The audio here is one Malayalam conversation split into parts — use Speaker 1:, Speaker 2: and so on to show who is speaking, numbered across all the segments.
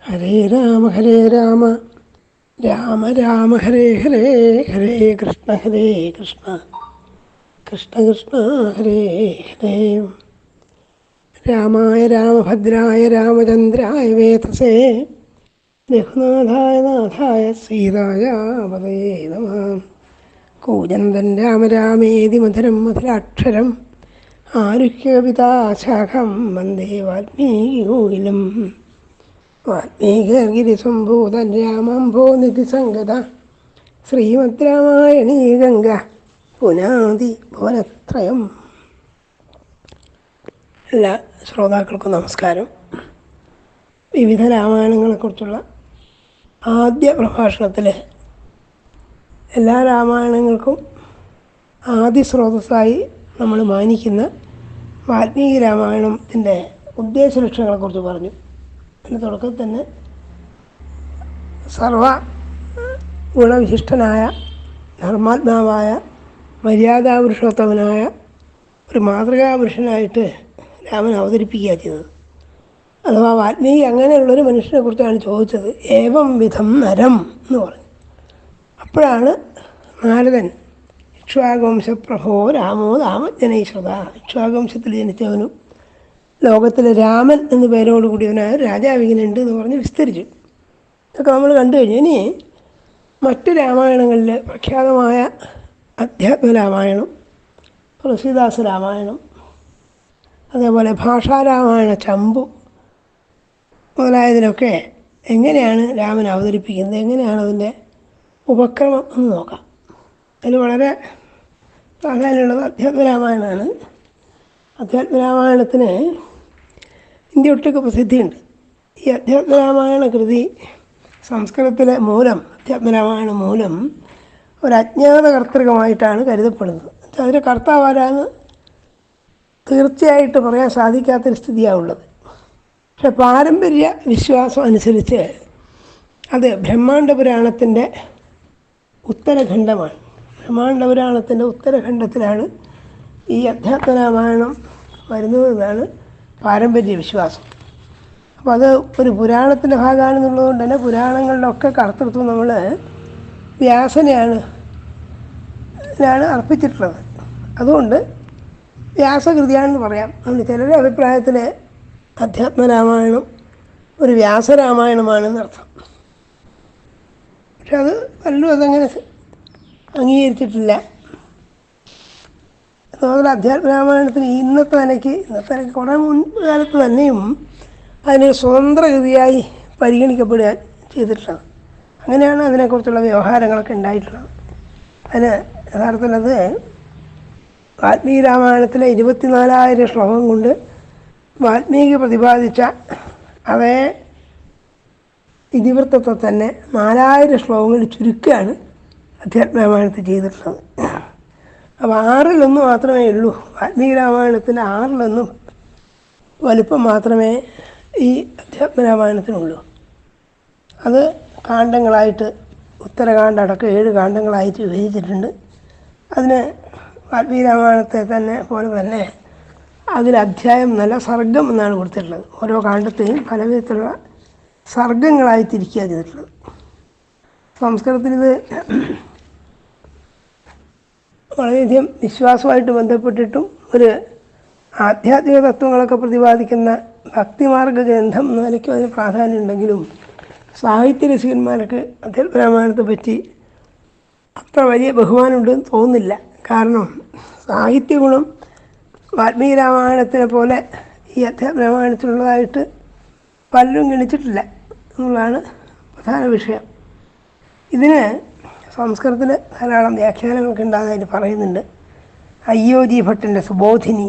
Speaker 1: ഹരേ രാമ ഹരേ രാമ. രാമ രാമ ഹരേ ഹരേ ഹരേ കൃഷ്ണ ഹരേ കൃഷ്ണ. കൃഷ്ണ കൃഷ്ണ ഹരേ ഹരേ. രാമായ രാമഭദ്രായ രാമചന്ദ്രായ വേതസേ. രഘുനാഥായ നാഥായ സീതായ പതയേ നമ. കൂജന്തൻ രാമ രാമേതി മധുരം മധുരാക്ഷരം. ആരുഹ്യപിതാശാഖം വന്ദേ വാൽമീകികൂകിലം വാൽമീകിരിസംഭൂതൻ നിധി സംഗത ശ്രീമദ് രാമായണീ ഗംഗ പുനാതി ഭുവനത്രയം. എല്ലാ ശ്രോതാക്കൾക്കും നമസ്കാരം. വിവിധ രാമായണങ്ങളെക്കുറിച്ചുള്ള ആദ്യ പ്രഭാഷണത്തിൽ എല്ലാ രാമായണങ്ങൾക്കും ആദ്യ സ്രോതസ്സായി നമ്മൾ മാനിക്കുന്ന വാൽമീകി രാമായണത്തിന്റെ ഉദ്ദേശ ലക്ഷ്യങ്ങളെക്കുറിച്ച് പറഞ്ഞു. അതിന്റെ തുടക്കത്തിൽ തന്നെ സർവ ഗുണവിശിഷ്ടനായ ധർമാത്മാവായ മര്യാദാപുരുഷോത്തമനായ ഒരു മാതൃകാ പുരുഷനായിട്ട് രാമൻ അവതരിപ്പിക്കുക ചെയ്തത്. അഥവാ വാൽമീകി അങ്ങനെയുള്ളൊരു മനുഷ്യനെ കുറിച്ചാണ് ചോദിച്ചത്. ഏവം വിധം നരം എന്ന് പറഞ്ഞു. അപ്പോഴാണ് നാരദൻ ഇക്ഷ്വാകവംശപ്രഭോ രാമോ രാമജനൈശ്വത ഇക്ഷ്വാകവംശത്തിൽ ജനിച്ചവനും ലോകത്തിലെ രാമൻ എന്ന പേരോട് കൂടിയവനായ രാജാവ് ഇങ്ങനെ ഉണ്ട് എന്ന് പറഞ്ഞ് വിസ്തരിച്ചു. ഇതൊക്കെ നമ്മൾ കണ്ടു കഴിഞ്ഞു. ഇനി മറ്റു രാമായണങ്ങളിൽ പ്രഖ്യാതമായ അധ്യാത്മ രാമായണം തുളസീദാസ രാമായണം അതേപോലെ ഭാഷാരാമായണ ചമ്പു മുതലായതിലൊക്കെ എങ്ങനെയാണ് രാമൻ അവതരിപ്പിക്കുന്നത് എങ്ങനെയാണ് അതിന്റെ ഉപക്രമം എന്ന് നോക്കാം. അതിൽ വളരെ പ്രാധാന്യമുള്ളത് അധ്യാത്മരാമായണമാണ് അധ്യാത്മരാമായണത്തിന് ഇന്ത്യ ഒട്ടൊക്കെ പ്രസിദ്ധിയുണ്ട്. ഈ അധ്യാത്മരാമായണ കൃതി സംസ്കൃതത്തിലെ മൂലം അധ്യാത്മരാമായണ മൂലം ഒരു അജ്ഞാത കർത്തൃകമായിട്ടാണ് കരുതപ്പെടുന്നത് അതിന്റെ കർത്താവാരാന്ന് തീർച്ചയായിട്ട് പറയാൻ സാധിക്കാത്തൊരു സ്ഥിതിയാണുള്ളത് പക്ഷെ പാരമ്പര്യ വിശ്വാസം അനുസരിച്ച് അത് ബ്രഹ്മാണ്ഡ പുരാണത്തിന്റെ ഉത്തരഖണ്ഡമാണ്. ബ്രഹ്മാണ്ഡ പുരാണത്തിന്റെ ഉത്തരഖണ്ഡത്തിലാണ് ഈ അധ്യാത്മരാമായണം വരുന്നതെന്നാണ് പാരമ്പര്യ വിശ്വാസം. അപ്പോൾ അത് ഒരു പുരാണത്തിന്റെ ഭാഗമാണെന്നുള്ളതുകൊണ്ട് തന്നെ പുരാണങ്ങളിലൊക്കെ കർത്തൃത്വം നമ്മൾ വ്യാസനെയാണ് ാണ് അർപ്പിച്ചിട്ടുള്ളത്. അതുകൊണ്ട് വ്യാസകൃതിയാണെന്ന് പറയാം. അതുകൊണ്ട് ചിലരുടെ അഭിപ്രായത്തിൽ അധ്യാത്മരാമായണം ഒരു വ്യാസരാമായണമാണെന്നർത്ഥം പക്ഷെ അത് പലരും അതങ്ങനെ അംഗീകരിച്ചിട്ടില്ല. അതുപോലെ അധ്യാത്മരാമായണത്തിന് ഇന്നത്തെ നിലയ്ക്ക് ഇന്നത്തെ നിലയ്ക്ക് കുറേ മുൻപ് കാലത്ത് തന്നെയും അതിന് സ്വതന്ത്ര കൃതിയായി പരിഗണിക്കപ്പെടുക ചെയ്തിട്ടുള്ളത്. അങ്ങനെയാണ് അതിനെക്കുറിച്ചുള്ള വ്യവഹാരങ്ങളൊക്കെ ഉണ്ടായിട്ടുള്ളത്. അതിന് യഥാർത്ഥത്തിൽ അത് വാൽമീകി രാമായണത്തിലെ ഇരുപത്തിനാലായിരം ശ്ലോകം കൊണ്ട് വാൽമീകി പ്രതിപാദിച്ച അതേ ഇതിവൃത്തത്തെ തന്നെ നാലായിരം ശ്ലോകങ്ങൾ ചുരുക്കുകയാണ് അധ്യാത്മരാമായണത്തിൽ ചെയ്തിട്ടുള്ളത്. അപ്പോൾ ആറിലൊന്ന് മാത്രമേ ഉള്ളൂ. വാൽമീകി ആറിലൊന്നും വലുപ്പം മാത്രമേ ഈ അധ്യാത്മരാമായണത്തിനുള്ളൂ. അത് കാണ്ഡങ്ങളായിട്ട് ഉത്തരകാണ്ഡം അടക്കം ഏഴ് കാണ്ഡങ്ങളായിട്ട് വിഭജിച്ചിട്ടുണ്ട്. അതിന് വാൽമീകി രാമായണത്തെ തന്നെ പോലെ തന്നെ അതിൽ അധ്യായം നല്ല സർഗം എന്നാണ് കൊടുത്തിട്ടുള്ളത്. ഓരോ കാണ്ഡത്തെയും പല വിധത്തിലുള്ള സർഗങ്ങളായി തിരിക്കുക ചെയ്തിട്ടുള്ളത്. സംസ്കൃതത്തിൽ ഇത് വളരെയധികം വിശ്വാസമായിട്ട് ബന്ധപ്പെട്ടിട്ടും ഒരു ആധ്യാത്മിക തത്വങ്ങളൊക്കെ പ്രതിപാദിക്കുന്ന ഭക്തിമാർഗ ഗ്രന്ഥം എന്ന നിലയ്ക്കും അതിന് പ്രാധാന്യമുണ്ടെങ്കിലും സാഹിത്യ രസികന്മാർക്ക് അധ്യാത്മരാമായണത്തെ പറ്റി അത്ര വലിയ ബഹുമാനമുണ്ടെന്ന് തോന്നുന്നില്ല. കാരണം സാഹിത്യ ഗുണം വാൽമീകി രാമായണത്തിനെ പോലെ ഈ അധ്യാത്മരാമായണത്തിലുള്ളതായിട്ട് പലരും ഗണിച്ചിട്ടില്ല എന്നുള്ളതാണ് പ്രധാന വിഷയം. ഇതിന് സംസ്കൃതത്തിൽ ധാരാളം വ്യാഖ്യാനങ്ങളൊക്കെ ഉണ്ടാകാനായിട്ട് പറയുന്നുണ്ട്. അയ്യോജി ഭട്ടിന്റെ സുബോധിനി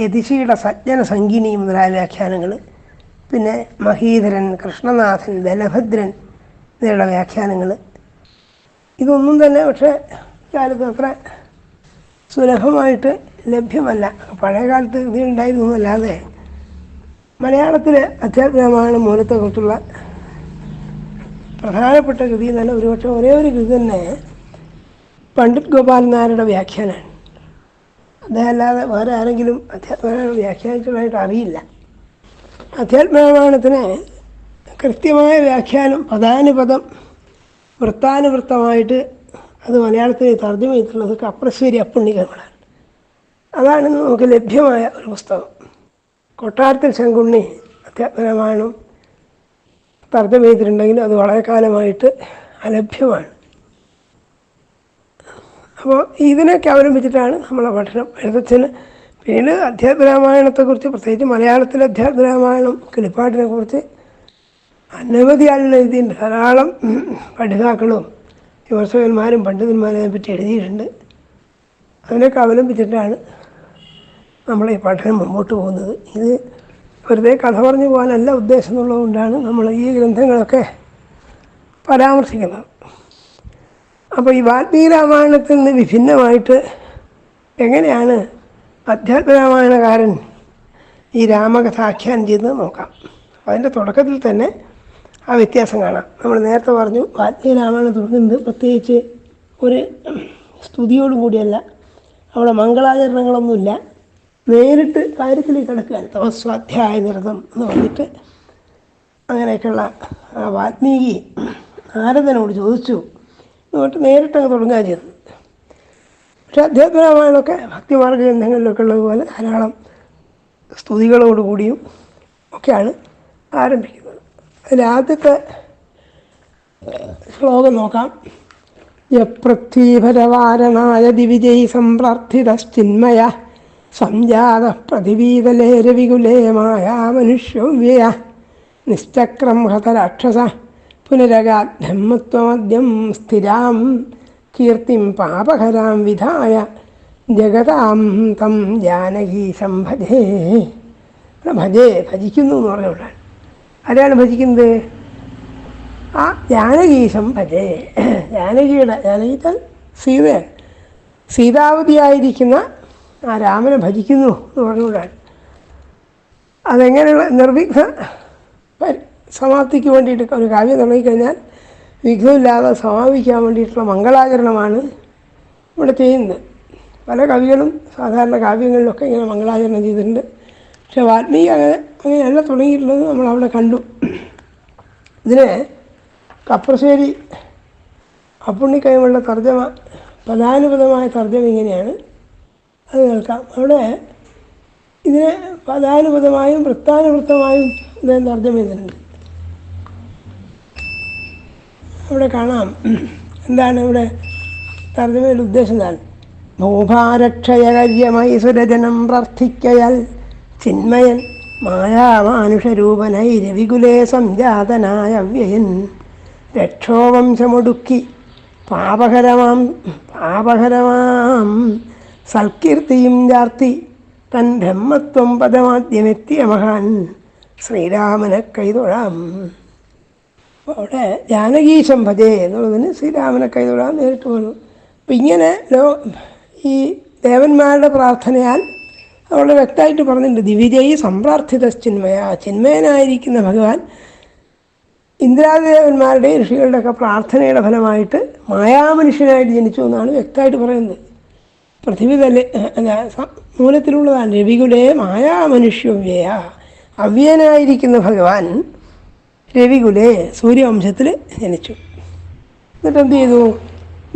Speaker 1: യതിഷിയുടെ സജ്ജന സംഗിനി മുതലായ വ്യാഖ്യാനങ്ങൾ പിന്നെ മഹീധരൻ കൃഷ്ണനാഥൻ ബലഭദ്രൻ എന്നിവരുടെ വ്യാഖ്യാനങ്ങൾ ഇതൊന്നും തന്നെ പക്ഷേ കാലത്ത് അത്ര സുലഭമായിട്ട് ലഭ്യമല്ല. പഴയ കാലത്ത് ഇത് അല്ലാതെ മലയാളത്തിൽ അധ്യാത്മരാമായണം മൂലത്തെക്കുറിച്ചുള്ള പ്രധാനപ്പെട്ട കൃതി എന്നല്ല ഒരുപക്ഷെ ഒരേ ഒരു കൃതി തന്നെ പണ്ഡിറ്റ് ഗോപാലൻ നായരുടെ വ്യാഖ്യാനമാണ്. അദ്ദേഹം അല്ലാതെ വേറെ ആരെങ്കിലും അധ്യാത്മരാമായണം വ്യാഖ്യാനിച്ചതായിട്ട് അറിയില്ല. അധ്യാത്മരാമായണത്തിന് കൃത്യമായ വ്യാഖ്യാനം പദാനുപദം വൃത്താനുവൃത്തമായിട്ട് അത് മലയാളത്തിൽ തർജമ ചെയ്തിട്ടുള്ളത് കപ്രശ്ശേരി അപ്പുണ്ണികളാണ് അതാണ് നമുക്ക് ലഭ്യമായ ഒരു പുസ്തകം. കൊട്ടാരത്തിൽ ശങ്കുണ്ണി അധ്യാത്മരാമായണം തർജമ ചെയ്തിട്ടുണ്ടെങ്കിൽ അത് വളരെ കാലമായിട്ട് അലഭ്യമാണ്. അപ്പോൾ ഇതിനൊക്കെ അവലംബിച്ചിട്ടാണ് നമ്മളെ പഠനം. പിന്നെ പിന്നീട് അധ്യാത്മരാമായണത്തെക്കുറിച്ച് പ്രത്യേകിച്ച് മലയാളത്തിലെ അധ്യാത്മരാമായണം കിളിപ്പാട്ടിനെ കുറിച്ച് അനവധി ആളുകൾ എഴുതിയിട്ടുണ്ട്. ധാരാളം പഠിതാക്കളും വിമർശകന്മാരും പണ്ഡിതന്മാരും അതിനെപ്പറ്റി എഴുതിയിട്ടുണ്ട്. അതിനൊക്കെ അവലംബിച്ചിട്ടാണ് നമ്മൾ ഈ പഠനം മുമ്പോട്ട് പോകുന്നത്. ഇത് വെറുതെ കഥ പറഞ്ഞു പോകാനല്ല ഉദ്ദേശം എന്നുള്ളതുകൊണ്ടാണ് നമ്മൾ ഈ ഗ്രന്ഥങ്ങളൊക്കെ പരാമർശിക്കുന്നത്. അപ്പോൾ ഈ വാൽമീകി രാമായണത്തിൽ നിന്ന് വിഭിന്നമായിട്ട് എങ്ങനെയാണ് അധ്യാത്മരാമായണകാരൻ ഈ രാമകഥ ആഖ്യാനം ചെയ്തത് നോക്കാം അതിന്റെ തുടക്കത്തിൽ തന്നെ ആ വ്യത്യാസം കാണാം. നമ്മൾ നേരത്തെ പറഞ്ഞു വാൽമീകി രാമായണം തുടങ്ങുന്നത് പ്രത്യേകിച്ച് ഒരു സ്തുതിയോടുകൂടിയല്ല അവിടെ മംഗളാചരണങ്ങളൊന്നുമില്ല. നേരിട്ട് കാര്യത്തിലേക്ക് കിടക്കുകയാണ്. തപസ്വാധ്യായ നിരതം എന്ന് പറഞ്ഞിട്ട് അങ്ങനെയൊക്കെയുള്ള വാത്മീകി നാരദനോട് ചോദിച്ചു. എന്നിട്ട് നേരിട്ട് അങ്ങ് തുടങ്ങുക ചെയ്തത്. പക്ഷേ അധ്യാത്മരാമായണമൊക്കെ ഭക്തിമാർഗ ഗ്രന്ഥങ്ങളിലൊക്കെ ഉള്ളതുപോലെ ധാരാളം സ്തുതികളോടുകൂടിയും ഒക്കെയാണ് ആരംഭിക്കുന്നത്. അതിൽ ആദ്യത്തെ ശ്ലോകം നോക്കാം. യപൃഥ്വീഭരവാരണായ ദിവിജയ് സംപ്രാർത്ഥിതശ്ചിന്മയ സംജാത പ്രതിവീതലേ രവികുലേ മായാ മനുഷ്യവ്യയ നിശ്ചക്രം ഹതരാക്ഷസ പുനരഗാധമ്മത്വമദ്യം സ്ഥിരാം കീർത്തിം പാപഹരാം വിധായ ജഗതാം തം ജാനകീശം ഭജേ ഭജേ ഭജിക്കുന്നു എന്ന് പറഞ്ഞുകൊണ്ടാണ് ആരെയാണ് ഭജിക്കുന്നത്? ആ ജാനകീശം ഭജേ ജാനകിയുടെ ജാനകീത സീതയാണ്. സീതാവതിയായിരിക്കുന്ന ആ രാമനെ ഭജിക്കുന്നു എന്ന് പറഞ്ഞുകൊണ്ടാണ്. അതെങ്ങനെയുള്ള നിർവിഘ്ന സമാപ്തിക്ക് വേണ്ടിയിട്ട് ഒരു കാവ്യം തുടങ്ങിക്കഴിഞ്ഞാൽ വിഘ്നമില്ലാതെ സമാപിക്കാൻ വേണ്ടിയിട്ടുള്ള മംഗളാചരണമാണ് ഇവിടെ ചെയ്യുന്നത്. പല കവികളും സാധാരണ കാവ്യങ്ങളിലൊക്കെ ഇങ്ങനെ മംഗളാചരണം ചെയ്തിട്ടുണ്ട്. പക്ഷെ വാൽമീകി അങ്ങനെ അങ്ങനെയല്ല തുടങ്ങിയിട്ടുള്ളത് നമ്മൾ അവിടെ കണ്ടു. ഇതിന് കപ്രശ്ശേരി അപ്പുണ്ണിക്കൈമുള്ള തർജമ പദാനുപദമായ തർജമ ഇങ്ങനെയാണ്. അത് കേൾക്കാം. അവിടെ ഇതിനെ പദാനുപദമായും വൃത്താനുവൃത്തമായും ഇദ്ദേഹം തർജമ ചെയ്തിട്ടുണ്ട്. ഇവിടെ കാണാം. എന്താണ് ഇവിടെ തർജമയുടെ ഉദ്ദേശം എന്താണ്? ഭൂഭാരക്ഷയകര്യമായി സുരജനം പ്രാർത്ഥിക്കയാൽ ചിന്മയൻ മായാമാനുഷരൂപനായി രവികുലേ സംജാതനായ വ്യയൻ രക്ഷോവംശമൊടുക്കി പാപകരമാം പാപകരമാം സൽകീർത്തിയും ചാർത്തി തൻ ബ്രഹ്മത്വം പദമാദ്യമെത്തിയ മഹാൻ ശ്രീരാമനെ കൈതൊഴാം. അവിടെ ജാനകീശം ഭജേ എന്നുള്ളതിന് ശ്രീരാമനെ കൈതൊഴാൻ നേരിട്ട് വന്നു. അപ്പം ഇങ്ങനെ ലോ ഈ ദേവന്മാരുടെ പ്രാർത്ഥനയാൽ അവിടെ വ്യക്തമായിട്ട് പറഞ്ഞിട്ടുണ്ട് ദിവിജയി സംപ്രാർത്ഥിത ചിന്മയ ചിന്മയനായിരിക്കുന്ന ഭഗവാൻ ഇന്ദ്രാദേവന്മാരുടെയും ഋഷികളുടെയൊക്കെ പ്രാർത്ഥനയുടെ ഫലമായിട്ട് മായാമനുഷ്യനായിട്ട് ജനിച്ചു എന്നാണ് വ്യക്തമായിട്ട് പറയുന്നത്. പൃഥ്വി തന്നെ മൂലത്തിലുള്ളതാണ്. രവികുലേ മായാമനുഷ്യവ്യയ അവ്യനായിരിക്കുന്ന ഭഗവാൻ രവികുലേ സൂര്യവംശത്തിൽ ജനിച്ചു. എന്നിട്ട് എന്ത് ചെയ്തു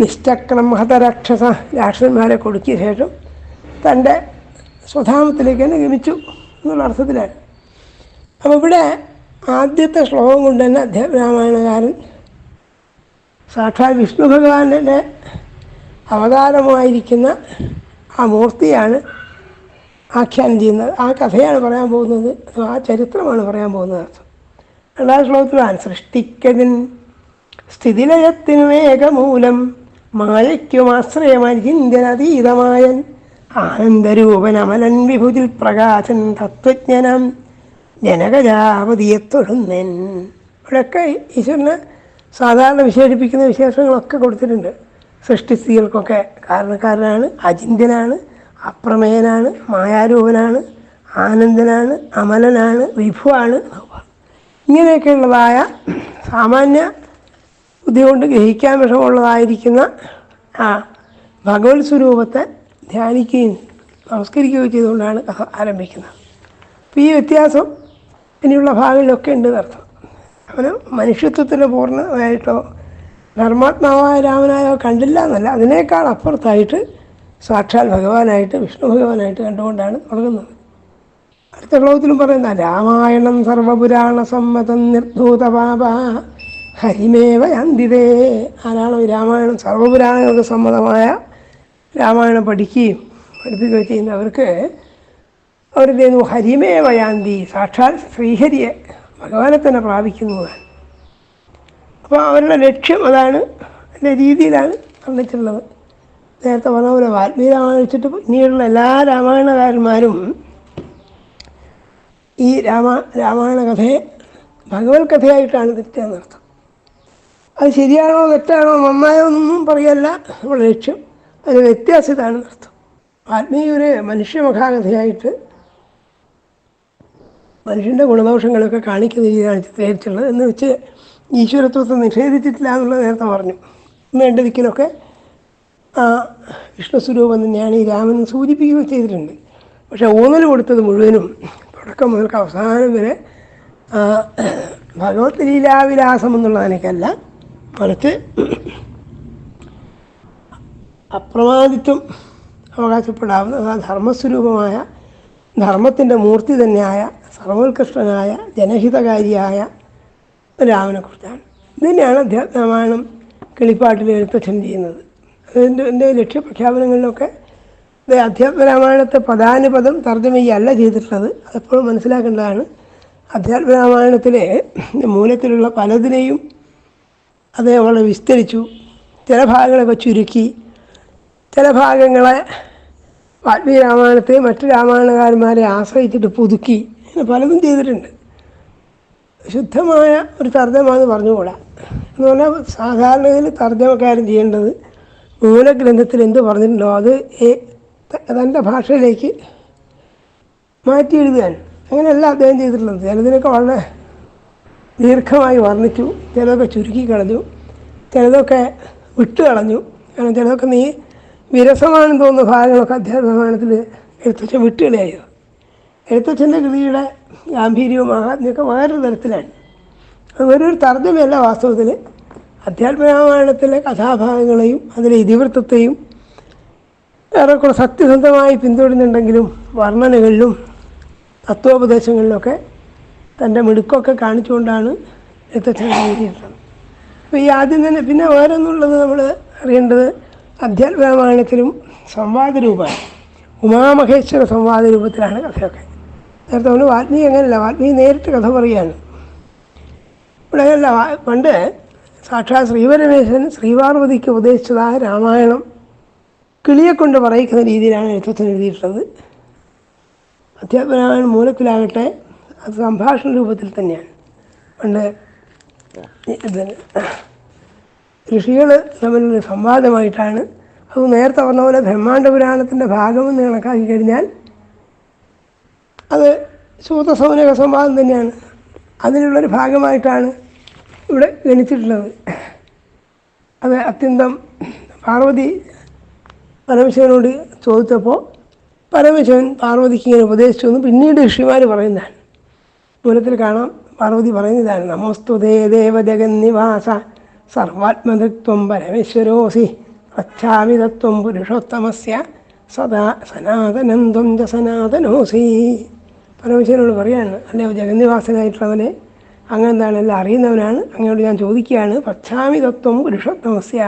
Speaker 1: നിശ്ചക്രം ഹതരാക്ഷസ രാക്ഷസന്മാരെ കൊടുക്കിയ ശേഷം തന്റെ സ്വധാമത്തിലേക്ക് തന്നെ ഗമിച്ചു എന്നുള്ള അർത്ഥത്തിലാണ്. അപ്പോൾ ഇവിടെ ആദ്യത്തെ ശ്ലോകം കൊണ്ട് തന്നെ രാമായണകാരൻ സാക്ഷാൽ വിഷ്ണു ഭഗവാന്റെ അവതാരമായിരിക്കുന്ന ആ മൂർത്തിയാണ് ആഖ്യാനം ചെയ്യുന്നത്. ആ കഥയാണ് പറയാൻ പോകുന്നത്. ആ ചരിത്രമാണ് പറയാൻ പോകുന്നത് അർത്ഥം രണ്ടാം ശ്ലോകത്തിലാണ് സൃഷ്ടിക്കതിൻ സ്ഥിതിലയത്തിനുമേകമൂലം മായയ്ക്കുമാശ്രയമരിചിന്യനതീതമായൻ ആനന്ദരൂപൻ അമലൻ വിഭുതിൽ പ്രകാശൻ തത്വജ്ഞനം ജനകജാപതിയെ തൊഴുന്നൻ. ഇവിടെയൊക്കെ ഈശ്വരനെ സാധാരണ വിശേഷിപ്പിക്കുന്ന വിശേഷങ്ങളൊക്കെ കൊടുത്തിട്ടുണ്ട്. സൃഷ്ടിസ്ഥിതികൾക്കൊക്കെ കാരണക്കാരനാണ് അചിന്തനാണ് അപ്രമേയനാണ് മായാരൂപനാണ് ആനന്ദനാണ് അമലനാണ് വിഭുവാണ്. ഇങ്ങനെയൊക്കെയുള്ളതായ സാമാന്യ ബുദ്ധി കൊണ്ട് ഗ്രഹിക്കാൻ വിഷമുള്ളതായിരിക്കുന്ന ആ ഭഗവത് സ്വരൂപത്തെ ധ്യാനിക്കുകയും നമസ്കരിക്കുകയും ചെയ്തുകൊണ്ടാണ് കഥ ആരംഭിക്കുന്നത്. അപ്പോൾ ഈ വ്യത്യാസം ഇനിയുള്ള ഭാഗങ്ങളിലൊക്കെ ഉണ്ട് എന്നർത്ഥം. അവന് മനുഷ്യത്വത്തിന്റെ പൂർണമായിട്ടോ ധർമാത്മാവായ രാമനായോ കണ്ടില്ല എന്നല്ല. അതിനേക്കാൾ അപ്പുറത്തായിട്ട് സാക്ഷാൽ ഭഗവാനായിട്ട് വിഷ്ണു ഭഗവാനായിട്ട് കണ്ടുകൊണ്ടാണ് തുടങ്ങുന്നത്. അടുത്ത ശ്ലോകത്തിലും പറയുന്ന രാമായണം സർവപുരാണ സമ്മതം നിർധൂതപാപ ഹരിമേവ അന്തിതേ ആരാണോ ഈ രാമായണം സർവപുരാണങ്ങൾക്ക് സമ്മതമായ രാമായണം പഠിക്കുകയും പഠിപ്പിക്കുകയും ചെയ്യുന്നവർക്ക് അവർ ചെയ്യുന്നു ഹരിമേവ യാന്തി സാക്ഷാൽ ശ്രീഹരിയെ ഭഗവാനെ തന്നെ പ്രാപിക്കുന്നതാണ്. അപ്പോൾ അവരുടെ ലക്ഷ്യം അതാണ് അതിന്റെ രീതിയിലാണ് വർണിച്ചിട്ടുള്ളത് നേരത്തെ പറഞ്ഞ പോലെ വാൽമീകി രാമായണം വെച്ചിട്ട് പിന്നീടുള്ള എല്ലാ രാമായണകാരന്മാരും ഈ രാമ രാമായണ കഥയെ ഭഗവത് കഥയായിട്ടാണ് തിരിച്ചെന്നർത്ഥം അത് ശരിയാണോ തെറ്റാണോ നന്നായോ എന്നൊന്നും പറയല്ല. നമ്മുടെ ലക്ഷ്യം അതിന് വ്യത്യാസം ഇതാണെന്ന് അർത്ഥം വാൽമീകി ഒരു മനുഷ്യമഹാകഥയായിട്ട് മനുഷ്യന്റെ ഗുണദോഷങ്ങളൊക്കെ കാണിക്കുന്ന രീതിയിലാണ് ചിത്രീകരിച്ചുള്ളത് എന്ന് വെച്ച് ഈശ്വരത്വത്തെ നിഷേധിച്ചിട്ടില്ല എന്നുള്ളത് നേരത്തെ പറഞ്ഞു. വേണ്ടതിക്കലൊക്കെ ആ വിഷ്ണുസ്വരൂപം തന്നെയാണ് ഈ രാമൻ സൂചിപ്പിക്കുകയും ചെയ്തിട്ടുണ്ട്. പക്ഷേ ഊന്നൽ കൊടുത്തത് മുഴുവനും തുടക്കം മുതൽക്ക് അവസാനം വരെ ഭഗവത് ലീലാവിലാസം എന്നുള്ളതിനേക്കല്ല മറിച്ച് അപ്രമാദിത്വം അവകാശപ്പെടാവുന്ന ധർമ്മസ്വരൂപമായ ധർമ്മത്തിന്റെ മൂർത്തി തന്നെയായ സർവോത്കൃഷ്ടനായ ജനഹിതകാരിയായ രാമനെക്കുറിച്ചാണ്. ഇതുതന്നെയാണ് അധ്യാത്മരാമായണം കിളിപ്പാട്ടിൽ എഴുത്തച്ഛൻ ചെയ്യുന്നത്. അതിന്റെ എന്റെ ലക്ഷ്യപ്രഖ്യാപനങ്ങളിലൊക്കെ ഇത് അധ്യാത്മരാമായണത്തെ പദാനുപദം അല്ല ചെയ്തിട്ടുള്ളത്. അതെപ്പോഴും മനസ്സിലാക്കേണ്ടതാണ്. അധ്യാത്മരാമായണത്തിലെ മൂലത്തിലുള്ള പലതിനെയും അത് നമ്മൾ വിസ്തരിച്ചു. ചില ഭാഗങ്ങളൊക്കെ ചുരുക്കി. ചില ഭാഗങ്ങളെ വാൽമീകി രാമായണത്തെ മറ്റു രാമായണകാരന്മാരെ ആശ്രയിച്ചിട്ട് പുതുക്കി. അങ്ങനെ പലതും ചെയ്തിട്ടുണ്ട്. ശുദ്ധമായ ഒരു തർജമാണെന്ന് പറഞ്ഞുകൂടാ. എന്ന് പറഞ്ഞാൽ സാധാരണയിൽ തർജമക്കാരൻ ചെയ്യേണ്ടത് മൂലഗ്രന്ഥത്തിൽ എന്ത് പറഞ്ഞിട്ടുണ്ടോ അത് തന്റെ ഭാഷയിലേക്ക് മാറ്റി എഴുതുകയാണ് അങ്ങനെയല്ല അദ്ദേഹം ചെയ്തിട്ടുള്ളത്. ചിലതിനൊക്കെ വളരെ ദീർഘമായി വർണിച്ചു ചിലതൊക്കെ ചുരുക്കി കളഞ്ഞു ചിലതൊക്കെ വിട്ട് കളഞ്ഞു. കാരണം ചിലതൊക്കെ നീ വിരസമാണെന്ന് തോന്നുന്ന ഭാഗങ്ങളൊക്കെ അധ്യാത്മമാനത്തിൽ എഴുത്തച്ഛൻ വിട്ടുകളയായത് എഴുത്തച്ഛന്റെ കൃതിയുടെ ഗാംഭീര്യവും മഹാത്മ്യമൊക്കെ വേറൊരു തരത്തിലാണ് അത് വേറൊരു തർജമയല്ല വാസ്തവത്തിൽ അധ്യാത്മരാമായണത്തിലെ കഥാഭാഗങ്ങളെയും അതിലെ ഇതിവൃത്തത്തെയും ഏറെക്കുറെ സത്യസന്ധമായി പിന്തുടരുന്നുണ്ടെങ്കിലും വർണനകളിലും തത്വോപദേശങ്ങളിലൊക്കെ തന്റെ മിടുക്കൊക്കെ കാണിച്ചുകൊണ്ടാണ് എഴുത്തച്ഛൻ എഴുതിയിട്ടുള്ളത്. അപ്പോൾ ഈ ആദ്യം തന്നെ പിന്നെ വേറൊന്നുള്ളത് നമ്മൾ അറിയേണ്ടത് അധ്യാത്മരാമായണത്തിലും സംവാദ രൂപമാണ് ഉമാമഹേശ്വര സംവാദ രൂപത്തിലാണ് കഥയൊക്കെ. നേരത്തെ നമ്മൾ വാൽമീകി അങ്ങനെയല്ല വാൽമീകി നേരിട്ട് കഥ പറയുകയാണ് ഇവിടെ വാ- പണ്ട് സാക്ഷാത് ശ്രീപരമേശ്വരൻ ശ്രീപാർവതിക്ക് ഉപദേശിച്ചതായ രാമായണം. കിളിയെ കൊണ്ട് പറയിക്കുന്ന രീതിയിലാണ് എഴുത്തച്ഛൻ എഴുതിയിട്ടുള്ളത്. അധ്യാപനമാണ് മൂലത്തിലാകട്ടെ അത് സംഭാഷണ രൂപത്തിൽ തന്നെയാണ്. പണ്ട് ഋഷികൾ തമ്മിലൊരു സംവാദമായിട്ടാണ്. അത് നേരത്തെ പറഞ്ഞ പോലെ ബ്രഹ്മാണ്ഡ പുരാണത്തിന്റെ ഭാഗമെന്ന് കണക്കാക്കി കഴിഞ്ഞാൽ അത് സൂത്രസൗനക സംവാദം തന്നെയാണ്. അതിനുള്ളൊരു ഭാഗമായിട്ടാണ് ഇവിടെ ഗണിച്ചിട്ടുള്ളത്. അത് അത്യന്തം പാർവതി പരമശിവനോട് ചോദിച്ചപ്പോൾ പരമശിവൻ പാർവതിക്ക് ഇങ്ങനെ ഉപദേശിച്ചു എന്ന് പിന്നീട് ഋഷിമാർ പറയുന്നതാണ്. മൂലത്തിൽ കാണാം പാർവതി പറയുന്നതാണ് നമസ്തുതേ ദേവജഗന്നിവാസ സർവാത്മതത്വം പരമേശ്വരോസി പ്രഖ്യാപിതത്വം തത്വം പുരുഷോത്തമസ്യ സദാ സനാതനന്ദം ജ സനാതനോസി. പരമേശ്വരനോട് പറയാണ് അല്ലേ ജഗന്നിവാസനായിട്ടുള്ളവനെ അങ്ങനെന്താണ് എല്ലാം അറിയുന്നവനാണ് അങ്ങയോട് ഞാൻ ചോദിക്കുകയാണ് പ്രച്ഛാമി തത്വം പുരുഷോത്തമസ്യ.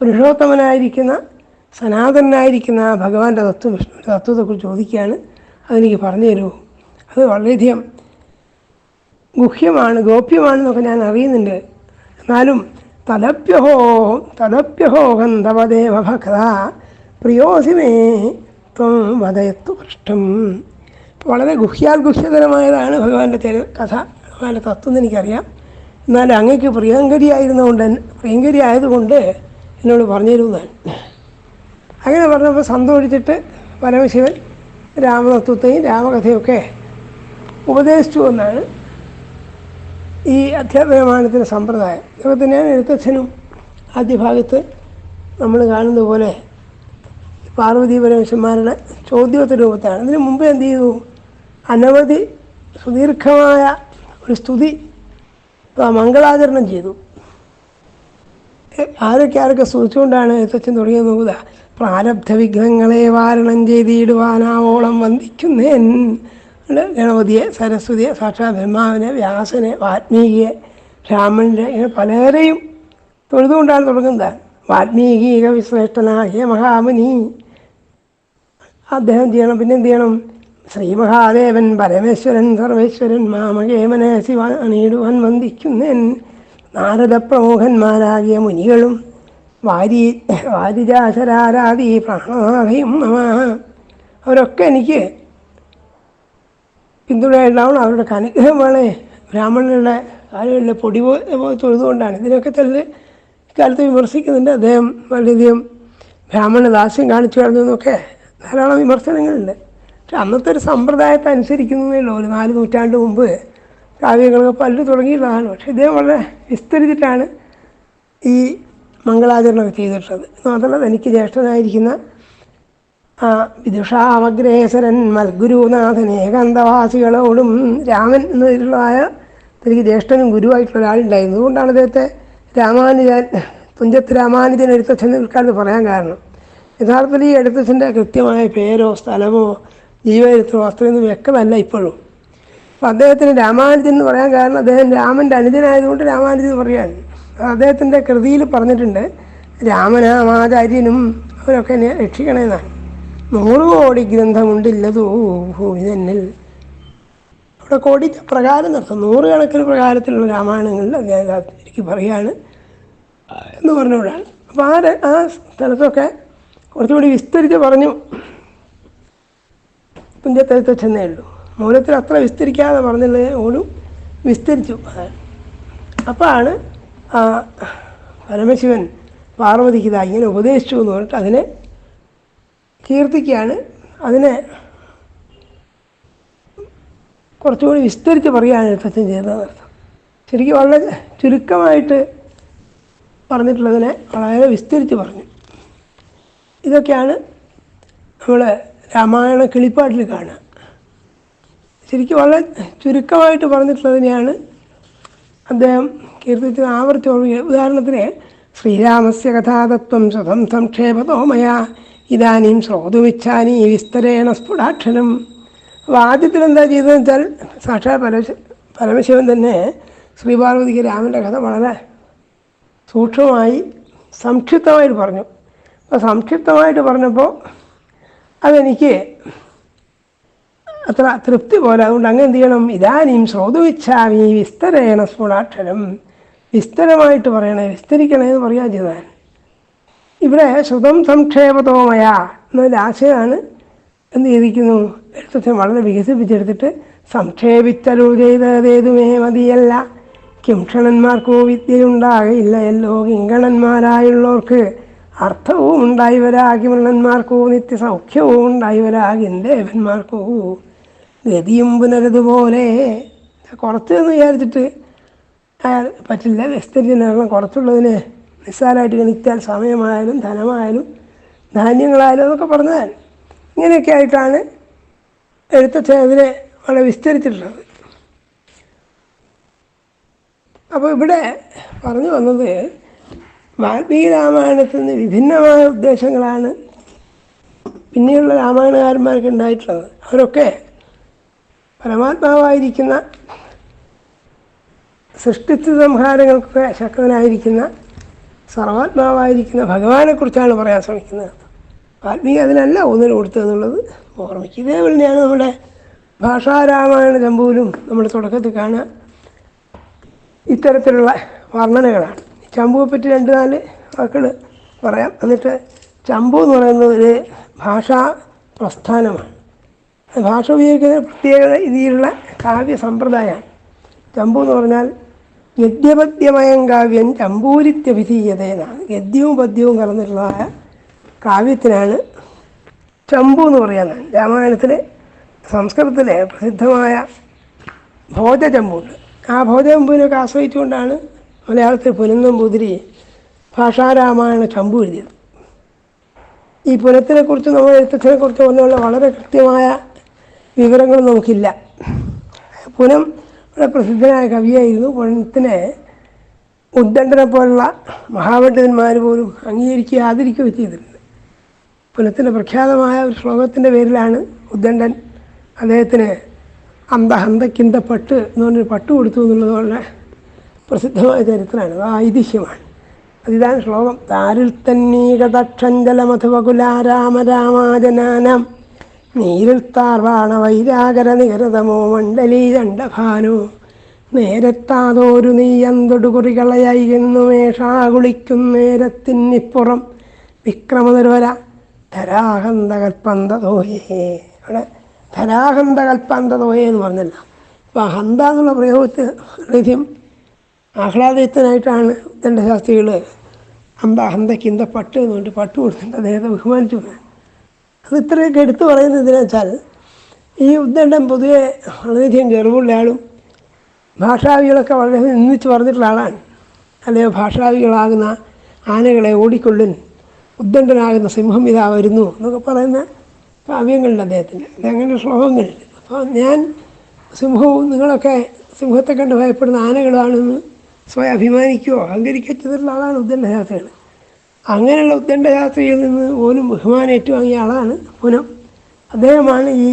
Speaker 1: പുരുഷോത്തമനായിരിക്കുന്ന സനാതനായിരിക്കുന്ന ആ ഭഗവാന്റെ തത്വം വിഷ്ണുവിന്റെ തത്വത്തെക്കുറിച്ച് ചോദിക്കുകയാണ് അതെനിക്ക് പറഞ്ഞു തരുമോ? അത് വളരെയധികം ഗുഹ്യമാണ് ഗോപ്യമാണെന്നൊക്കെ ഞാൻ അറിയുന്നുണ്ട്. എന്നാലും തലപ്യഹോഹം തലപ്യഹോ തവ ദേവഭക്ത പ്രിയോസി മേ ത്വം വദയത്തു പൃഷ്ടം വളരെ ഗുഹ്യാഗുഹ്യതരമായതാണ് ഭഗവാന്റെ തെരു കഥ ഭഗവാന്റെ തത്വം എനിക്കറിയാം. എന്നാലും അങ്ങക്ക് പ്രിയങ്കരിയായിരുന്നുകൊണ്ട് പ്രിയങ്കരി ആയതുകൊണ്ട് എന്നോട് പറഞ്ഞു തരുന്നതാണ് അങ്ങനെ പറഞ്ഞപ്പോൾ സന്തോഷിച്ചിട്ട് പരമശിവൻ രാമതത്വത്തെയും രാമകഥയൊക്കെ ഉപദേശിച്ചു എന്നാണ് ഈ അധ്യാപനമാനത്തിന്റെ സമ്പ്രദായം. ഇതൊക്കെ ഞാൻ എഴുത്തച്ഛനും ആദ്യ ഭാഗത്ത് നമ്മൾ കാണുന്ന പോലെ പാർവതി പരമേശ്വന്മാരുടെ ചോദ്യോത്തര രൂപത്താണ് അതിന് മുമ്പ് എന്ത് ചെയ്തു? അനവധി സുദീർഘമായ ഒരു സ്തുതി മംഗളാചരണം ചെയ്തു. ആരൊക്കെ ആരൊക്കെ സ്തുതിച്ചുകൊണ്ടാണ് സച്ചിൻ തുടങ്ങിയത് നോക്കുക. പ്രാരബ്ധ വിഘ്നങ്ങളെ വാരണം ചെയ്തിടുവാനാവോളം വന്ദിക്കുന്നേൻ. ഗണപതിയെ സരസ്വതിയെ സാക്ഷാ ബ്രഹ്മാവിനെ വ്യാസനെ വാത്മീകിയെ രാമന്റെ ഇങ്ങനെ പലരെയും തൊഴുതുകൊണ്ടാണ് തുടങ്ങുന്നത്. വാൽമീകിക ഹേ മഹാമുനി. അദ്ദേഹം ചെയ്യണം പിന്നെ എന്ത് ചെയ്യണം? ശ്രീ മഹാദേവൻ പരമേശ്വരൻ സർവേശ്വരൻ മാമകേമനെ ശിവ അണിയിടുവാൻ വന്ദിക്കുന്നൻ. നാരദ മുനികളും വാരി വാരിജാശരാരാധി പ്രാണനാഥയും നമ. അവരൊക്കെ എനിക്ക് പിന്തുണയുണ്ടാവണം. അവരുടെ അനുഗ്രഹം ബ്രാഹ്മണരുടെ കാര്യങ്ങളിൽ പൊടി തൊഴുതുകൊണ്ടാണ്. ഇതിനൊക്കെ തന്നെ ഇക്കാലത്ത് വിമർശിക്കുന്നുണ്ട്. അദ്ദേഹം വളരെയധികം ബ്രാഹ്മണ ദാസ്യം കാണിച്ചു കളഞ്ഞു എന്നൊക്കെ ധാരാളം വിമർശനങ്ങളുണ്ട്. പക്ഷെ അന്നത്തെ ഒരു സമ്പ്രദായത്തെ അനുസരിക്കുന്നതിലോ ഒരു നാല് നൂറ്റാണ്ട് മുമ്പ് കാവ്യങ്ങളൊക്കെ പല്ല് തുടങ്ങിയിട്ടുള്ളതാണ്. പക്ഷെ ഇദ്ദേഹം വളരെ വിസ്തരിച്ചിട്ടാണ് ഈ മംഗളാചരണമൊക്കെ ചെയ്തിട്ടുള്ളത്. മാത്രമല്ല തനിക്ക് ജ്യേഷ്ഠനായിരിക്കുന്ന ആ വിദുഷാമഗ്രേസരൻ മദ്ഗുരുനാഥനെ ഏകാന്തവാസികളോടും രാമൻ എന്നതിലുള്ളതായ തനിക്ക് ജ്യേഷ്ഠനും ഗുരുവായിട്ടുള്ള ഒരാളുണ്ടായിരുന്നു. അതുകൊണ്ടാണ് അദ്ദേഹത്തെ രാമാനുജൻ തുഞ്ചത്ത് രാമാനുജൻ എഴുത്തച്ഛൻ നിൽക്കാൻ പറയാൻ കാരണം. യഥാർത്ഥത്തിൽ ഈ എഴുത്തച്ഛന്റെ കൃത്യമായ പേരോ സ്ഥലമോ ജീവചരിത്രമോ അത്രയൊന്നും വ്യക്തമല്ല ഇപ്പോഴും. അപ്പോൾ അദ്ദേഹത്തിന് രാമാനുജൻ എന്ന് പറയാൻ കാരണം അദ്ദേഹം രാമന്റെ അനുജനായതുകൊണ്ട് രാമാനുജൻ എന്ന് പറയാണ് അദ്ദേഹത്തിന്റെ കൃതിയിൽ പറഞ്ഞിട്ടുണ്ട് രാമനാമാചാര്യനും അവരൊക്കെ എന്നെ രക്ഷിക്കണമെന്നാണ് നൂറ് കോടി ഗ്രന്ഥമുണ്ടില്ലതോ ഭൂമി തന്നിൽ അവിടെ കോടി പ്രകാരം നടത്തും. നൂറുകണക്കിന് പ്രകാരത്തിലുള്ള രാമായണങ്ങളിൽ അദ്ദേഹം എനിക്ക് പറയുകയാണ് എന്ന് പറഞ്ഞുകൊണ്ടാണ് അപ്പോൾ ആ ആ സ്ഥലത്തൊക്കെ കുറച്ചുകൂടി വിസ്തരിച്ച് പറഞ്ഞു തുഞ്ചത്തെഴുത്തച്ഛന്നേ ഉള്ളൂ. മൂലത്തിൽ അത്ര വിസ്തരിക്കാതെ പറഞ്ഞുള്ളത് ഓടും വിസ്തരിച്ചു. അപ്പോഴാണ് പരമശിവൻ പാർവതിക്ക് ഇതാ ഇങ്ങനെ ഉപദേശിച്ചു എന്ന് പറഞ്ഞിട്ട് അതിനെ കീർത്തിക്കുകയാണ്. അതിനെ കുറച്ചുകൂടി വിസ്തരിച്ച് പറയുകയാണ് എഴുത്തച്ഛൻ ചെയ്തതെന്നർത്ഥം ശരിക്കും വളരെ ചുരുക്കമായിട്ട് പറഞ്ഞിട്ടുള്ളതിനെ വളരെ വിസ്തരിച്ച് പറഞ്ഞു. ഇതൊക്കെയാണ് നമ്മൾ രാമായണ കിളിപ്പാട്ടിൽ കാണുക ശരിക്കും വളരെ ചുരുക്കമായിട്ട് പറഞ്ഞിട്ടുള്ളതിനെയാണ് അദ്ദേഹം കീർത്തിച്ച് ആവർത്തി ഉദാഹരണത്തിന് ശ്രീരാമസ്യ കഥാതത്വം സ്വതം സംക്ഷേപതോമയ മയാ ഇതാനും ശ്രോതുമിച്ഛാനി വിസ്തരേണ സ്ഫുടാക്ഷരം. അപ്പോൾ ആദ്യത്തിൽ എന്താ ചെയ്തതെന്ന് വെച്ചാൽ സാക്ഷാത് പരമശ പരമശിവൻ തന്നെ ശ്രീപാർവതിക്ക് രാമന്റെ കഥ വളരെ സൂക്ഷ്മമായി സംക്ഷിപ്തമായിട്ട് പറഞ്ഞു. അപ്പോൾ സംക്ഷിപ്തമായിട്ട് പറഞ്ഞപ്പോൾ അതെനിക്ക് അത്ര തൃപ്തി പോലെ. അതുകൊണ്ട് അങ്ങനെ എന്ത് ചെയ്യണം? ഇതാനും ശ്രോതുവിച്ഛാമി വിസ്തരേണ സ്ഫുടാക്ഷരം വിസ്തരമായിട്ട് പറയണേ വിസ്തരിക്കണേ എന്ന് പറയാൻ ചെയ്താൽ ഇവിടെ ശ്രുതം സംക്ഷേപതോമയ എന്നൊരു ആശയമാണ് എന്ത് ചെയ്തിരിക്കുന്നു? എഴുത്തച്ഛൻ വളരെ വികസിപ്പിച്ചെടുത്തിട്ട് സംക്ഷേപിച്ചലു ചെയ്തതേതുമേ മതിയല്ല. കിംക്ഷണന്മാർക്കോ വിദ്യയുണ്ടാകയില്ലയല്ലോ കിങ്കണന്മാരായുള്ളവർക്ക് അർത്ഥവും ഉണ്ടായി വരാകിമണ്ണന്മാർക്കോ നിത്യസൗഖ്യവും ഉണ്ടായി വരാകി ദേവന്മാർക്കോ. ഗതിയും പുനരതുപോലെ. കുറച്ച് എന്ന് വിചാരിച്ചിട്ട് പറ്റില്ല വിസ്തരിച്ചിട്ടുണ്ടെങ്കിൽ കുറച്ചുള്ളതിന് നിസ്സാരമായിട്ട് ഗണിച്ചാൽ സമയമായാലും ധനമായാലും ധാന്യങ്ങളായാലും എന്നൊക്കെ പറഞ്ഞാൽ ഇങ്ങനെയൊക്കെ ആയിട്ടാണ് എഴുത്തച്ഛനെ വളരെ വിസ്തരിച്ചിട്ടുള്ളത്. അപ്പോൾ ഇവിടെ പറഞ്ഞു വന്നത് വാൽമീകി രാമായണത്തിൽ നിന്ന് വിഭിന്നമായ ഉദ്ദേശങ്ങളാണ് പിന്നെയുള്ള രാമായണകാരന്മാർക്ക് ഉണ്ടായിട്ടുള്ളത്. അവരൊക്കെ പരമാത്മാവായിരിക്കുന്ന സൃഷ്ടിത്വ സംഹാരങ്ങൾക്കൊക്കെ ശക്തനായിരിക്കുന്ന സർവാത്മാവായിരിക്കുന്ന ഭഗവാനെക്കുറിച്ചാണ് പറയാൻ ശ്രമിക്കുന്നത്. വാൽമീകി അതിനല്ല ഊന്നൽ കൊടുത്തതെന്നുള്ളത് ഓർമ്മിക്കും ഇതേ തന്നെയാണ് നമ്മുടെ ഭാഷാരാമായണ ചമ്പൂലും നമ്മൾ തുടക്കത്തിൽ കാണുക. ഇത്തരത്തിലുള്ള വർണനകളാണ്. ചമ്പുവെ പറ്റി രണ്ട് നാല് വാക്കുകൾ പറയാം. എന്നിട്ട് ചമ്പു എന്ന് പറയുന്നത് ഒരു ഭാഷാ പ്രസ്ഥാനമാണ്. ഭാഷ ഉപയോഗിക്കുന്ന പ്രത്യേക രീതിയിലുള്ള കാവ്യ സമ്പ്രദായമാണ്. ചമ്പു എന്ന് പറഞ്ഞാൽ ഗദ്യപദ്യമയം കാവ്യം ചമ്പൂരിത്യഭിധീയതയെന്നാണ് ഗദ്യവും പദ്യവും കലർന്നിട്ടുള്ളതായ കാവ്യത്തിനാണ് ചമ്പു എന്ന് പറയുന്നത് രാമായണത്തിലെ സംസ്കൃതത്തിലെ പ്രസിദ്ധമായ ഭോജചമ്പുണ്ട്. ആ ഭോജചമ്പുവിനൊക്കെ ആശ്രയിച്ചുകൊണ്ടാണ് മലയാളത്തിൽ പുനന്നമ്പൂതിരി ഭാഷാരാമായണ ചമ്പു എഴുതിയത്. ഈ പുനത്തിനെക്കുറിച്ച് നമ്മൾ എഴുത്തച്ഛനെക്കുറിച്ച് പറഞ്ഞുള്ള വളരെ കൃത്യമായ വിവരങ്ങൾ നമുക്കില്ല. പുനം വളരെ പ്രസിദ്ധനായ കവിയായിരുന്നു. പുനത്തിനെ ഉദ്ദണ്ഡനെ പോലുള്ള മഹാപണ്ഡിതന്മാർ പോലും അംഗീകരിക്കുക ആദരിക്കുകയും ചെയ്തിട്ടുണ്ട്. പുനത്തിന്റെ പ്രഖ്യാതമായ ഒരു ശ്ലോകത്തിന്റെ പേരിലാണ് ഉദ്ദണ്ഡൻ അദ്ദേഹത്തിന് അന്തഹന്തക്കിന്ത പട്ട് എന്ന് പറഞ്ഞൊരു പട്ട് കൊടുത്തു എന്നുള്ളത് പ്രസിദ്ധമായ ചരിത്രമാണ്. അത് ഐതിഹ്യമാണ് അതിതാണ് ശ്ലോകം. താരിൽ തന്നീകതക്ഷഞ്ചലമധുവകുലാരാമ രാമാജനാനം നീരിൽ താർവാണ വൈരാകര നികരതമോ മണ്ഡലി ദണ്ഡഭാനോ. നേരത്താതോരു നീയന്തൊടുകുറികളയന്നു മേഷാകുളിക്കും നേരത്തിന്നിപ്പുറം വിക്രമനിർവര ധരാഹന്തകൽപ്പന്തതോഹേ അവിടെ ധരാഹന്തകൽപ്പന്തതോഹേ എന്ന് പറഞ്ഞല്ല. അപ്പോൾ ഹന്ത എന്നുള്ള പ്രയോഗത്തിൽ വളരെയധികം ആഹ്ലാദയുക്തനായിട്ടാണ് ദണ്ഡശാസ്ത്രികൾ ശാസ്ത്രികൾ അന്തയ്ക്ക് ഇന്ത പട്ട് എന്ന് പറഞ്ഞിട്ട് പട്ട് കൊടുത്തിട്ട് അദ്ദേഹത്തെ ബഹുമാനിച്ചു. അത് ഇത്രയൊക്കെ എടുത്തു പറയുന്നത് എന്തിനാ വെച്ചാൽ ഈ ഉദ്ദണ്ഡം പൊതുവെ വളരെയധികം ഗർവമുള്ള ആളും ഭാഷാവികളൊക്കെ വളരെ നിന്നിച്ച് പറഞ്ഞിട്ടുള്ള ആളാണ്. അല്ലെങ്കിൽ ഭാഷാവികളാകുന്ന ആനകളെ ഓടിക്കൊള്ളൻ ഉദ്ദണ്ഡനാകുന്ന സിംഹം ഇതാ വരുന്നു എന്നൊക്കെ പറയുന്ന കാവ്യങ്ങളുണ്ട് അദ്ദേഹത്തിന് അങ്ങനെ ശ്ലോകങ്ങളുണ്ട്. അപ്പോൾ ഞാൻ സിംഹവും നിങ്ങളൊക്കെ സിംഹത്തെ കണ്ട് ഭയപ്പെടുന്ന ആനകളാണെന്ന് സ്വയം അഭിമാനിക്കുകയോ അഹങ്കരിക്കുകയോ ചെയ്തിട്ടുള്ള ആളാണ് ഉദ്ദണ്ഡശാസ്ത്രികൾ അങ്ങനെയുള്ള ഉദ്ദണ്ഡശാസ്ത്രിയിൽ നിന്ന് പോലും ബഹുമാനം ഏറ്റുവാങ്ങിയ ആളാണ് പുനം. അദ്ദേഹമാണ് ഈ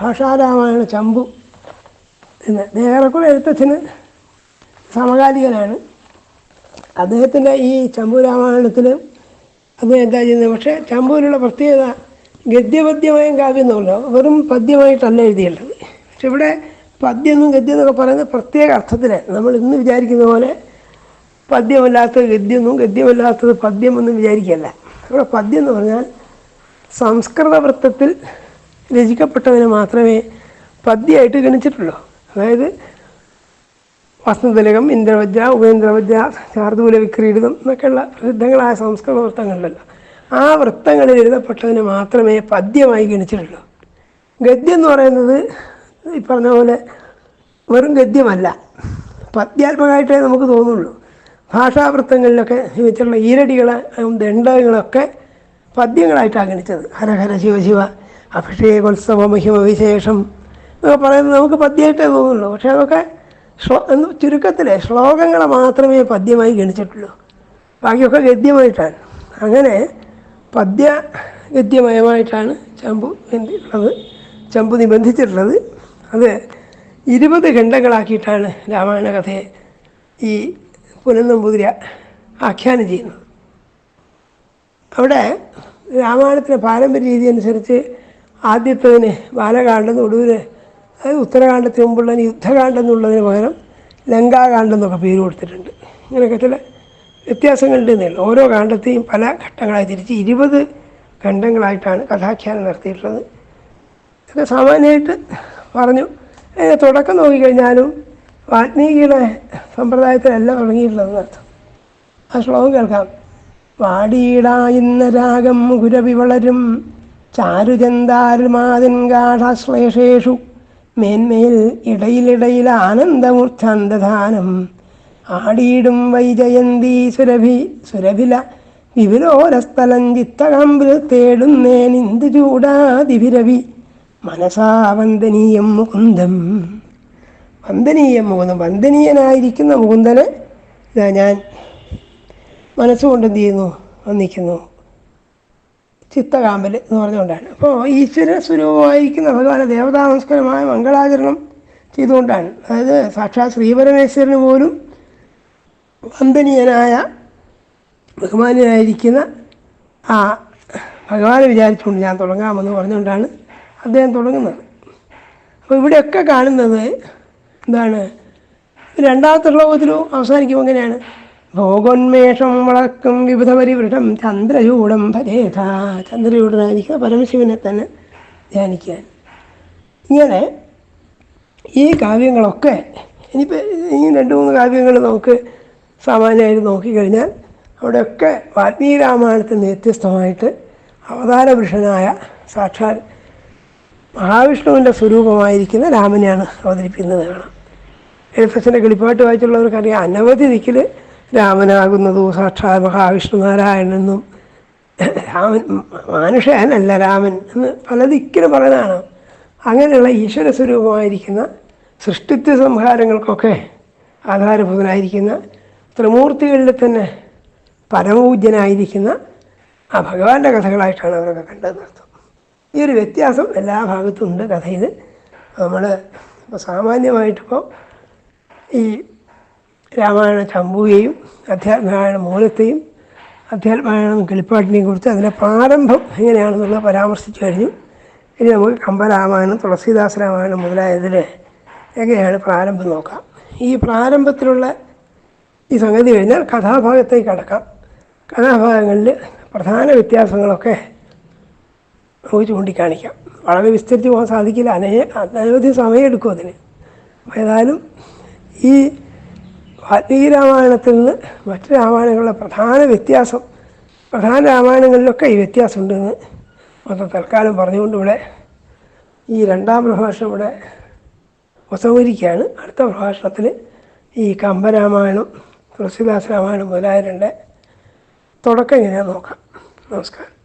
Speaker 1: ഭാഷാരാമായണ ചമ്പു എന്ന്. ഏറെക്കുറെ എഴുത്തച്ഛന് സമകാലികനാണ്. അദ്ദേഹത്തിന്റെ ഈ ചമ്പു രാമായണത്തിൽ അദ്ദേഹം എന്താ ചെയ്യുന്നത്? പക്ഷേ ചമ്പൂരിലുള്ള പ്രത്യേകത ഗദ്യപദ്യമായും കാവ്യം എന്നുള്ളത് വെറും പദ്യമായിട്ടല്ല എഴുതിയിട്ടുള്ളത്. പക്ഷെ ഇവിടെ പദ്യം ഗദ്യം എന്നൊക്കെ പറയുന്നത് പ്രത്യേക അർത്ഥത്തിന് നമ്മൾ ഇന്ന് വിചാരിക്കുന്ന പോലെ പദ്യമല്ലാത്തത് ഗദ്യമൊന്നും ഗദ്യമല്ലാത്തത് പദ്യമൊന്നും വിചാരിക്കുകയല്ല. ഇവിടെ പദ്യം എന്ന് പറഞ്ഞാൽ സംസ്കൃത വൃത്തത്തിൽ രചിക്കപ്പെട്ടതിനെ മാത്രമേ പദ്യമായിട്ട് ഗണിച്ചിട്ടുള്ളൂ. അതായത് വസന്തലകം ഇന്ദ്രവജ്ര ഉപേന്ദ്രവജ്ര ശാർദൂല വിക്രീഡിതം എന്നൊക്കെയുള്ള പ്രസിദ്ധങ്ങളായ സംസ്കൃത വൃത്തങ്ങളുണ്ടല്ലോ ആ വൃത്തങ്ങളിൽ എഴുതപ്പെട്ടതിനെ മാത്രമേ പദ്യമായി ഗണിച്ചിട്ടുള്ളൂ. ഗദ്യം എന്ന് പറയുന്നത് ഈ പറഞ്ഞ പോലെ വെറും ഗദ്യമല്ല. പദ്യാത്മകമായിട്ടേ നമുക്ക് തോന്നുള്ളൂ. ഭാഷാവൃത്തങ്ങളിലൊക്കെ വെച്ചിട്ടുള്ള ഈരടികളെ ദണ്ഡങ്ങളൊക്കെ പദ്യങ്ങളായിട്ടാണ് ഗണിച്ചത് ഹരഹര ശിവശിവ അഭിഷേകോത്സവ മഹിമ വിശേഷം എന്നൊക്കെ പറയുന്നത് നമുക്ക് പദ്യമായിട്ടേ തോന്നുള്ളൂ. പക്ഷേ അതൊക്കെ ശ്ലോ എന്ന് ചുരുക്കത്തിൽ ശ്ലോകങ്ങളെ മാത്രമേ പദ്യമായി ഗണിച്ചിട്ടുള്ളൂ. ബാക്കിയൊക്കെ ഗദ്യമായിട്ടാണ്. അങ്ങനെ പദ്യ ഗദ്യമയമായിട്ടാണ് ചമ്പു ഉള്ളത് ചമ്പു നിബന്ധിച്ചിട്ടുള്ളത്. അത് ഇരുപത് ഖണ്ഡങ്ങളാക്കിയിട്ടാണ് രാമായണ കഥയെ ഈ പുനന്നമ്പൂതിരി ആഖ്യാനം ചെയ്യുന്നത്. അവിടെ രാമായണത്തിന്റെ പാരമ്പര്യ രീതി അനുസരിച്ച് ആദ്യത്തതിന് ബാലകാന്ഡം ഒടുവിൽ അതായത് ഉത്തരകാണ്ഡത്തിന് മുമ്പുള്ള യുദ്ധകാണ്ഡം എന്നുള്ളതിന് പകരം ലങ്കാകാണ്ഡം എന്നൊക്കെ പേര് കൊടുത്തിട്ടുണ്ട്. ഇങ്ങനെയൊക്കെ ചില വ്യത്യാസങ്ങളുണ്ട് എന്നേ ഓരോ കാണ്ഡത്തെയും പല ഘട്ടങ്ങളായി തിരിച്ച് ഇരുപത് ഖണ്ഡങ്ങളായിട്ടാണ് കഥാഖ്യാനം നടത്തിയിട്ടുള്ളത്. ഇതൊക്കെ സാമാന്യമായിട്ട് പറഞ്ഞു. തുടക്കം നോക്കിക്കഴിഞ്ഞാലും വാൽമീകിയുടെ സമ്പ്രദായത്തിലല്ല തുടങ്ങിയിട്ടുള്ളതെന്ന് അർത്ഥം ആ ശ്ലോകം കേൾക്കാം. വാടിയിടായുന്ന രാഗം മുകുരവി വളരും. ചാരുചന്താരുമാതിൻ ഗാഠാശ്ലേഷേഷു. മേന്മയിൽ ഇടയിലിടയിൽ ആനന്ദമൂർച്ഛാന്തധാനം. ആടിയിടും വൈജയന്തി സുരഭി സുരഭില. വിപുലോരസ്ഥലം ചിത്തകാമ്പിൽ തേടുന്നേൻ ഇന്ദു മനസാ വന്ദനീയം മുകുന്ദം. വന്ദനീയം മുകുന്ദം. വന്ദനീയനായിരിക്കുന്ന മുകുന്ദനെ ഇതാ ഞാൻ മനസ്സുകൊണ്ട് എന്ത് ചെയ്യുന്നു? വന്നിക്കുന്നു ചിത്തകാമ്പൽ എന്ന് പറഞ്ഞുകൊണ്ടാണ്. അപ്പോൾ ഈശ്വര സ്വരൂപമായിരിക്കുന്ന ഭഗവാനെ ദേവതാമസ്കരമായ മംഗളാചരണം ചെയ്തുകൊണ്ടാണ്. അതായത് സാക്ഷാത് ശ്രീപരമേശ്വരന് പോലും വന്ദനീയനായ ബഹുമാനീയനായിരിക്കുന്ന ആ ഭഗവാനെ വിചാരിച്ചുകൊണ്ട് ഞാൻ തുടങ്ങാമെന്ന് പറഞ്ഞുകൊണ്ടാണ് അദ്ദേഹം തുടങ്ങുന്നത്. അപ്പോൾ ഇവിടെയൊക്കെ കാണുന്നത് എന്താണ്? രണ്ടാമത്തെ ശ്ലോകത്തിലും അവസാനിക്കും എങ്ങനെയാണ്? ഭോഗോന്മേഷം വളക്കും വിവിധ പരിവൃഷം ചന്ദ്രചൂടം ഭരേഥ ചന്ദ്രചൂടനായിരിക്കുന്ന പരമശിവനെ തന്നെ ധ്യാനിക്കാൻ. ഇങ്ങനെ ഈ കാവ്യങ്ങളൊക്കെ ഇനിയിപ്പോൾ ഈ രണ്ട് മൂന്ന് കാവ്യങ്ങൾ നമുക്ക് സാമാന്യമായിട്ട് നോക്കിക്കഴിഞ്ഞാൽ അവിടെയൊക്കെ നിന്ന് വ്യത്യസ്തമായിട്ട് അവതാരപുരുഷനായ സാക്ഷാൽ മഹാവിഷ്ണുവിന്റെ സ്വരൂപമായിരിക്കുന്ന രാമനെയാണ് അവതരിപ്പിക്കുന്നത്. കാണാം എഴുത്തച്ഛന്റെ കിളിപ്പാട്ട് വായിച്ചുള്ളവർക്കറിയാം അനവധി ദിക്കിൽ രാമനാകുന്നതു സാക്ഷാ മഹാവിഷ്ണു നാരായണെന്നും രാമൻ മാനുഷനല്ല രാമൻ എന്ന് പല ദിക്കിലും പറയുന്നതാണ്. അങ്ങനെയുള്ള ഈശ്വര സ്വരൂപമായിരിക്കുന്ന സൃഷ്ടിത്വ സംഹാരങ്ങൾക്കൊക്കെ ആധാരഭൂതനായിരിക്കുന്ന ത്രിമൂർത്തികളിൽ തന്നെ പരമപൂജ്യനായിരിക്കുന്ന ആ ഭഗവാന്റെ കഥകളായിട്ടാണ് അവരൊക്കെ കണ്ടത്. നടത്തും ഈ ഒരു വ്യത്യാസം എല്ലാ ഭാഗത്തും ഉണ്ട് കഥയിൽ. നമ്മൾ ഇപ്പോൾ സാമാന്യമായിട്ടിപ്പോൾ ഈ രാമായണ ചമ്പുകയും അധ്യാത്മായണ മൂലത്തെയും അധ്യാത്മായണം കിളിപ്പാട്ടിനെയും കുറിച്ച് അതിന്റെ പ്രാരംഭം എങ്ങനെയാണെന്നുള്ളത് പരാമർശിച്ചു കഴിഞ്ഞു. ഇനി നമുക്ക് കമ്പരാമായണം തുളസീദാസ് രാമായണം മുതലായതിൽ എങ്ങനെയാണ് പ്രാരംഭം നോക്കാം. ഈ പ്രാരംഭത്തിലുള്ള ഈ സംഗതി കഴിഞ്ഞാൽ കഥാഭാഗത്തേക്ക് കടക്കാം. കഥാഭാഗങ്ങളിൽ പ്രധാന വ്യത്യാസങ്ങളൊക്കെ ചൂണ്ടിക്കാണിക്കാം. വളരെ വിസ്തരിച്ച് പോകാൻ സാധിക്കില്ല. അനേ അനവധി സമയമെടുക്കും അതിന്. ഏതായാലും ഈ വാൽമീകി രാമായണത്തിൽ നിന്ന് മറ്റു രാമായണങ്ങളുടെ പ്രധാന വ്യത്യാസം പ്രധാന രാമായണങ്ങളിലൊക്കെ ഈ വ്യത്യാസമുണ്ടെന്ന് മൊത്തം തൽക്കാലം പറഞ്ഞുകൊണ്ട് ഇവിടെ ഈ രണ്ടാം പ്രഭാഷണം ഇവിടെ ഉപസംഹരിക്കുകയാണ്. അടുത്ത പ്രഭാഷണത്തിൽ ഈ കമ്പരാമായണം തുളസിദാസ് രാമായണം മുതലായ തുടക്കം ഞാൻ നോക്കാം. നമസ്കാരം.